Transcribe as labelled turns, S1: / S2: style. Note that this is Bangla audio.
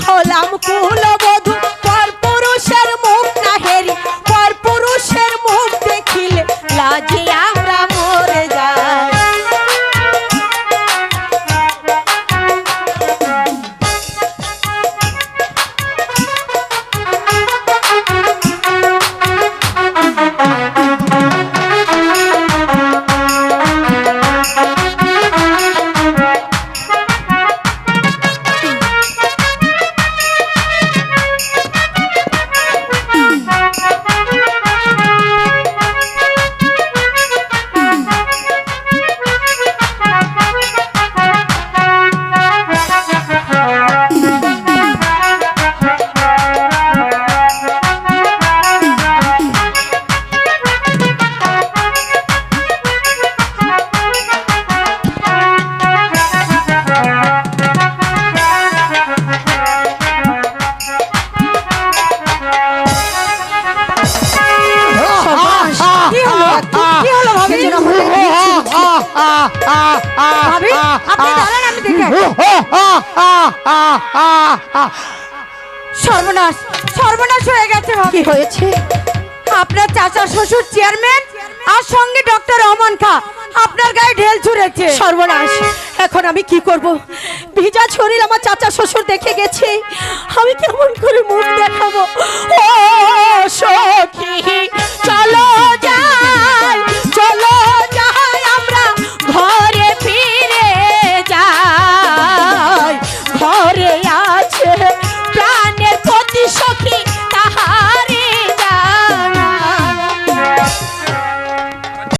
S1: হলাম কুলবধূ ভাবি আপনি দাঁড়ান আমি দেখে সর্বনাশ সর্বনাশ হয়ে গেছে ভাবি।
S2: হয়েছে?
S1: আপনার চাচা শ্বশুর চেয়ারম্যান আর সঙ্গে ডক্টর রহমান খা আপনার গায়ে ঢেল ছুঁড়েছে।
S2: সর্বনাশ এখন আমি কি করব? ভিজা শরীর আমার চাচা শ্বশুর দেখে গেছে। আমি কেমন করে মুখ দেখাবো? ও